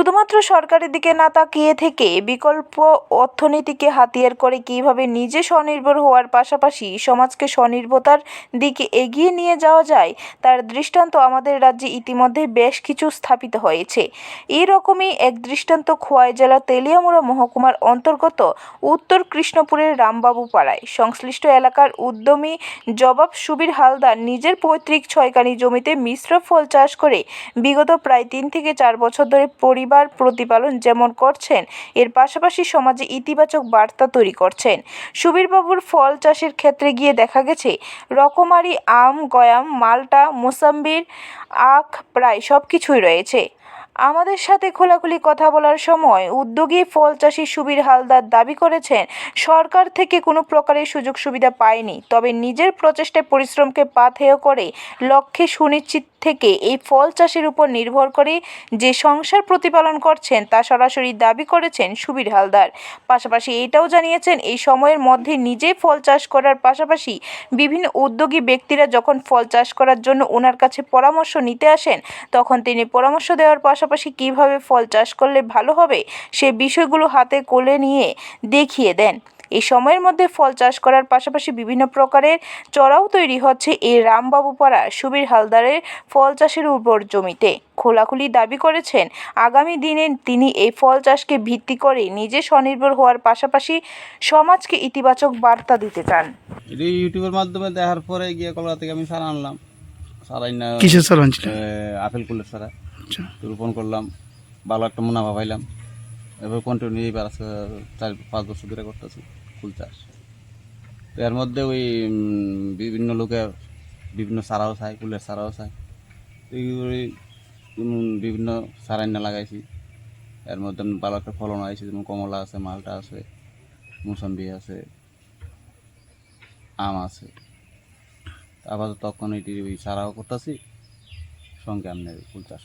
শুধুমাত্র সরকারের দিকে না তাকিয়ে থেকে বিকল্প অর্থনীতিকে হাতিয়ার করে কীভাবে নিজে স্বনির্ভর হওয়ার পাশাপাশি সমাজকে স্বনির্ভরতার দিকে এগিয়ে নিয়ে যাওয়া যায়, তার দৃষ্টান্ত আমাদের রাজ্যে ইতিমধ্যে বেশ কিছু স্থাপিত হয়েছে। এরকমই এক দৃষ্টান্ত খোয়াই জেলার তেলিয়ামুড়া মহকুমার অন্তর্গত উত্তর কৃষ্ণপুরের রামবাবু পাড়ায়। সংশ্লিষ্ট এলাকার উদ্যমী জবাব সুবীর হালদার নিজের পৈতৃক ছয়কানি জমিতে মিশ্র ফল চাষ করে বিগত প্রায় তিন থেকে চার বছর ধরে পরিবার প্রতিপালন যেমন করছেন, এর পাশাপাশি সমাজে ইতিবাচক বার্তা তৈরি করছেন। সুবীরবাবুর ফল চাষের ক্ষেত্রে গিয়ে দেখা গেছে, রকমারি, আম, গয়াম, মালটা, মোসাম্বির, আখ, প্রায় সব কিছুই রয়েছে। আমাদের সাথে খোলাখুলি কথা বলার সময় উদ্যোগী ফল চাষি সুবীর হালদার দাবি করেছেন, সরকার থেকে কোনো প্রকারের সুযোগ সুবিধা পায়নি। তবে নিজের প্রচেষ্টায় পরিশ্রমকে পাথেয় করে লক্ষ্যে সুনিশ্চিত থেকে এই ফল চাষের উপর নির্ভর করে যে সংসার প্রতিপালন করছেন তা সরাসরি দাবি করেছেন সুবীর হালদার। পাশাপাশি এটাও জানিয়েছেন, এই সময়ের মধ্যে নিজেই ফল চাষ করার পাশাপাশি বিভিন্ন উদ্যোগী ব্যক্তিরা যখন ফল চাষ করার জন্য ওনার কাছে পরামর্শ নিতে আসেন, তখন তিনি পরামর্শ দেওয়ার পাশাপাশি কীভাবে ফল চাষ করলে ভালো হবে সে বিষয়গুলো হাতে কোলে নিয়ে দেখিয়ে দেন। এই সময়ের মধ্যে ফল চাষ করার পাশাপাশি বিভিন্ন প্রকারের চড়াও তৈরি হচ্ছে এই রামবাবু পাড়া সুবীর হালদারের ফল চাষের উর্বর জমিতে। খোলাখুলি দাবি করেছেন আগামী দিনে তিনি এই ফল চাষকে ভিত্তি করে নিজে স্বনির্ভর হওয়ার পাশাপাশি সমাজকে ইতিবাচক বার্তা দিতে চান। এটি ইউটিউবের মাধ্যমে দেখার পরে গিয়ে কলকাতা থেকে আমি সারা আনলাম। সারাই না কিসের চালান ছিল আপেল কুলের সারা। আচ্ছা। রোপণ করলাম, ভালো একটা মুনাফা পাইলাম। এবার কন্টিনিউ এবার আজকে চার, পাঁচ বছর ধরে করতেছি ফুল চাষ। তো এর মধ্যে ওই বিভিন্ন লোকের বিভিন্ন সারাও চাই, ফুলের সারাও চাই। এইগুলি বিভিন্ন সারাইনা লাগাইছি। এর মধ্যে ভালো একটা ফলন হয়েছে যেমন কমলা আছে, মালটা আছে, মুসম্বি আছে, আম আছে। আপাতত তখন এটি ওই সারাও করতেছি, সঙ্গে আপনার ফুল চাষ